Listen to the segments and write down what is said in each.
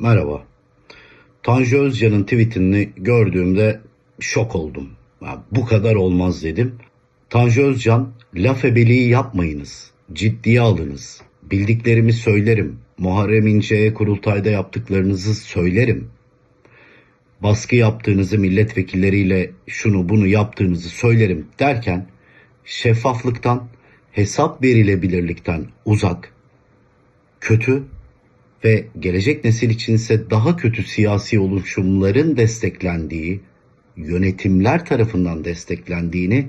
Merhaba. Tanju Özcan'ın tweetini gördüğümde şok oldum. Ya bu kadar olmaz dedim. Tanju Özcan, laf ebeliği yapmayınız. Ciddiye alınız. Bildiklerimi söylerim. Muharrem İnce'ye kurultayda yaptıklarınızı söylerim. Baskı yaptığınızı milletvekilleriyle şunu bunu yaptığınızı söylerim derken şeffaflıktan, hesap verilebilirlikten uzak, kötü ve gelecek nesil içinse daha kötü siyasi oluşumların desteklendiği, yönetimler tarafından desteklendiğini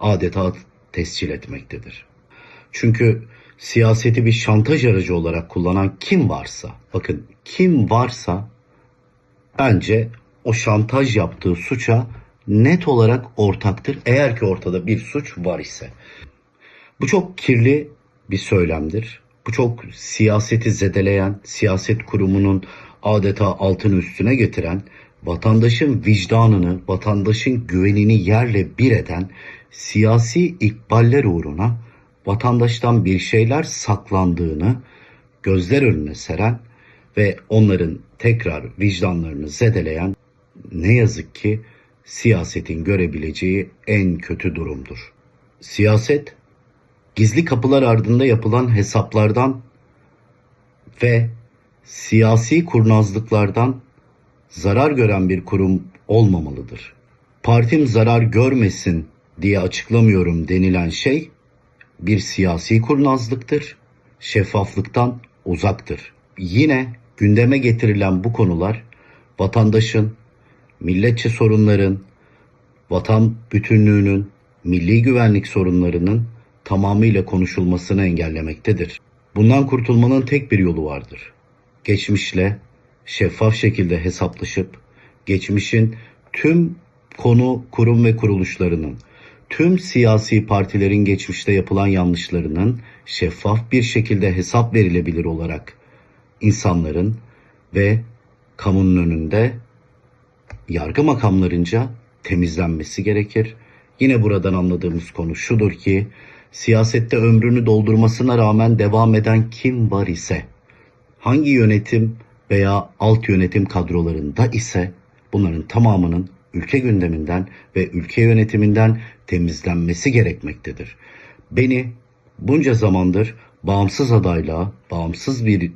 adeta tescil etmektedir. Çünkü siyaseti bir şantaj aracı olarak kullanan kim varsa, bakın kim varsa bence o şantaj yaptığı suça net olarak ortaktır eğer ki ortada bir suç var ise. Bu çok kirli bir söylemdir. Bu çok siyaseti zedeleyen, siyaset kurumunun adeta altını üstüne getiren, vatandaşın vicdanını, vatandaşın güvenini yerle bir eden siyasi ikballer uğruna vatandaştan bir şeyler saklandığını gözler önüne seren ve onların tekrar vicdanlarını zedeleyen ne yazık ki siyasetin görebileceği en kötü durumdur. Siyaset gizli kapılar ardında yapılan hesaplardan ve siyasi kurnazlıklardan zarar gören bir kurum olmamalıdır. Partim zarar görmesin diye açıklamıyorum denilen şey bir siyasi kurnazlıktır, şeffaflıktan uzaktır. Yine gündeme getirilen bu konular vatandaşın, milletçe sorunların, vatan bütünlüğünün, milli güvenlik sorunlarının tamamıyla konuşulmasını engellemektedir. Bundan kurtulmanın tek bir yolu vardır. Geçmişle şeffaf şekilde hesaplaşıp geçmişin tüm konu, kurum ve kuruluşlarının, tüm siyasi partilerin geçmişte yapılan yanlışlarının şeffaf bir şekilde hesap verilebilir olarak insanların ve kamunun önünde yargı makamlarınca temizlenmesi gerekir. Yine buradan anladığımız konu şudur ki siyasette ömrünü doldurmasına rağmen devam eden kim var ise hangi yönetim veya alt yönetim kadrolarında ise bunların tamamının ülke gündeminden ve ülke yönetiminden temizlenmesi gerekmektedir. Beni bunca zamandır bağımsız adaylığa, bağımsız bir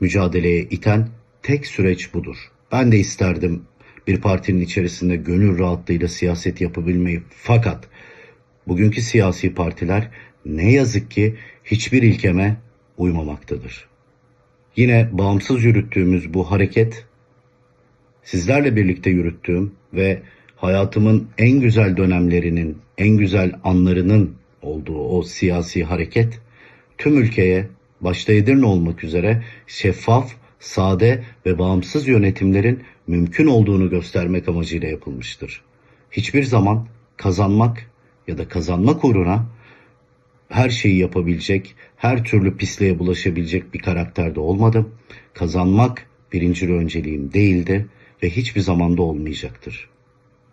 mücadeleye iten tek süreç budur. Ben de isterdim bir partinin içerisinde gönül rahatlığıyla siyaset yapabilmeyi. Fakat bugünkü siyasi partiler ne yazık ki hiçbir ilkeme uymamaktadır. Yine bağımsız yürüttüğümüz bu hareket sizlerle birlikte yürüttüğüm ve hayatımın en güzel dönemlerinin, en güzel anlarının olduğu o siyasi hareket tüm ülkeye başta Edirne olmak üzere şeffaf, sade ve bağımsız yönetimlerin mümkün olduğunu göstermek amacıyla yapılmıştır. Hiçbir zaman kazanmak ya da kazanmak uğruna her şeyi yapabilecek, her türlü pisliğe bulaşabilecek bir karakterde olmadım. Kazanmak birinci önceliğim değildi ve hiçbir zamanda olmayacaktır.